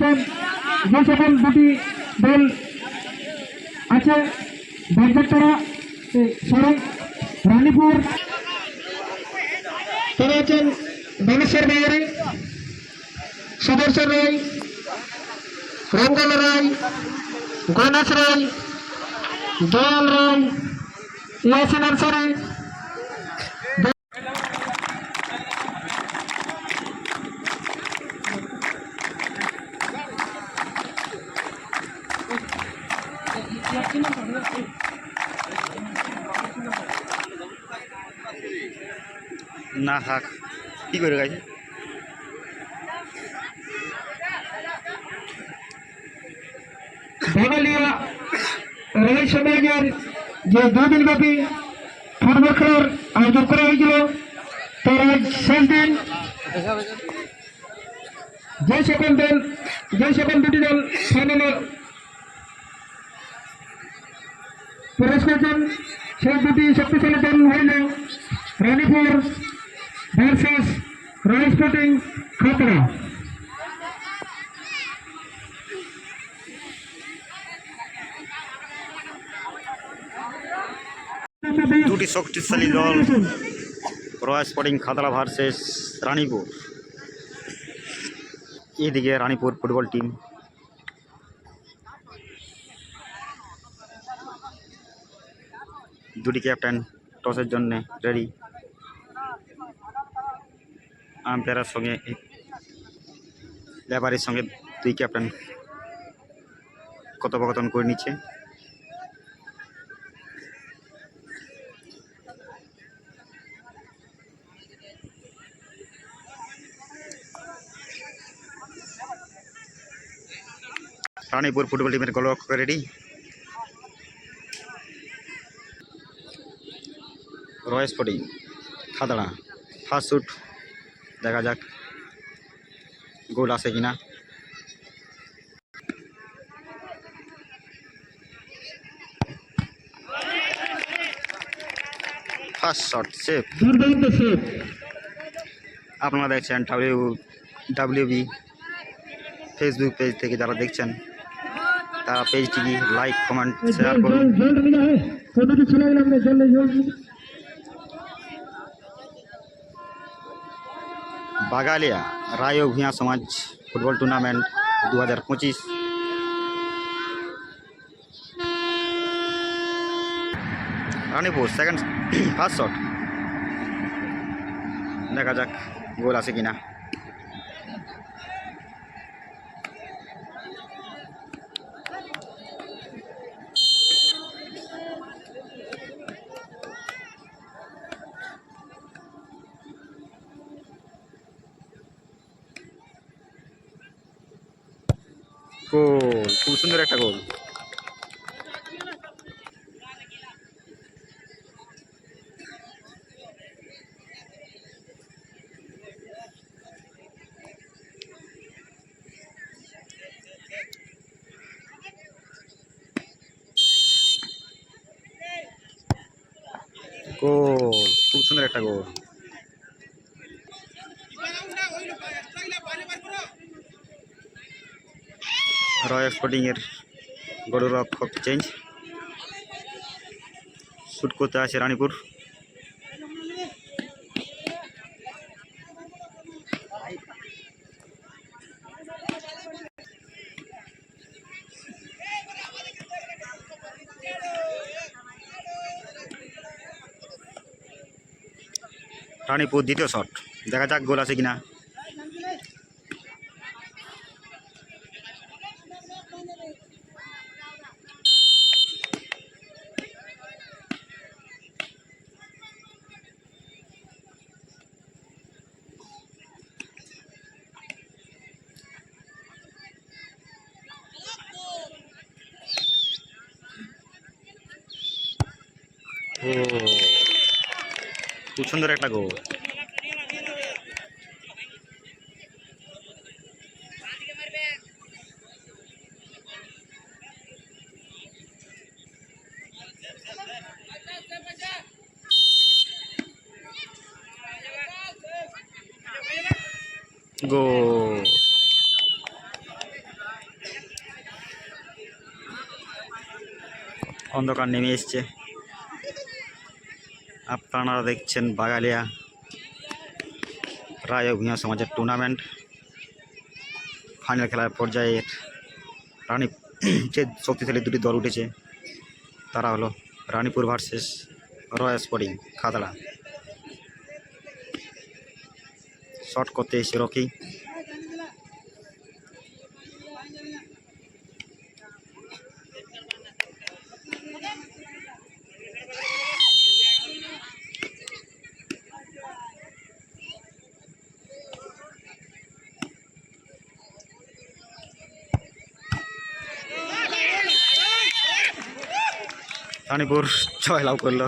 সব যে সকল দুটি দল আছে বাগদারপাড়া সড়ক, রানীপুর। তারা আছেন বানেশ্বর বাজারে সুদর্শন রায় রঙ্গল রায়, গণেশ রায়, দয়াল রায়, ইয়াসিন আনসারি না, থাক। কি করে গাইছে? বাঙালিয়া রেল সমাজের যে দুদিন ব্যাপী ফুটবল খেলার আয়োজন করা হয়েছিল, তার আজ শেষ দিন। যে সকল দল যে সকল দুটি দল ফাইনালে প্রবেশ করেছেন সেই দুটি শক্তিশালী দল হইল Ranipur versus royal sporting Khatra. দুটি শক্তিশালী দল royal sporting Khatra versus Ranipur. এদিকে রানীপুর ফুটবল টিম দুটি ক্যাপ্টেন টসের জন্য রেডি আম্পায়ারের সঙ্গে লেবারের সঙ্গে দুই ক্যাপ্টেন কথোপকথন করে নিচ্ছে। রানীপুর ফুটবল টিমের গোলরক্ষক ready royal sporting Khadra first shoot দেখা যাক গোল আসে কিনা ফার্স্ট শট সেফ আপনারা দেখছেন ডাব্লিউ ডাব্লিউবি ফেসবুক পেজ থেকে যারা দেখছেন তারা পেজটিকে লাইক কমেন্ট শেয়ার করুন বাগালিয়া, রায় ও ভূঁয়া সমাজ ফুটবল টুর্নামেন্ট দু হাজার পঁচিশ। রানীপুর সেকেন্ড ফার্স্ট শট দেখা যাক, গোল আছে কিনা। গোল খুব সুন্দর একটা গোল গোল খুব সুন্দর একটা গোল রয় স্পোর্টিং এর গোলরক্ষক চেঞ্জ শুট করতে আছে রানীপুর। রানীপুর দ্বিতীয় শট দেখা যাক গোল আছে কিনা। ও খুব সুন্দর একটা গো গো অন্ধকার নেমে এসছে। আপনারা দেখছেন বাগালিয়া রায় ভূঁইয়া সমাজের টুর্নামেন্ট ফাইনাল খেলার পর্যায়ের রানী যে শক্তিশালী দুটি দল উঠেছে, তারা হলো Ranipur versus royal sporting Khatra shot করতে এসে রকি। রানীপুর জয়লাভ করল।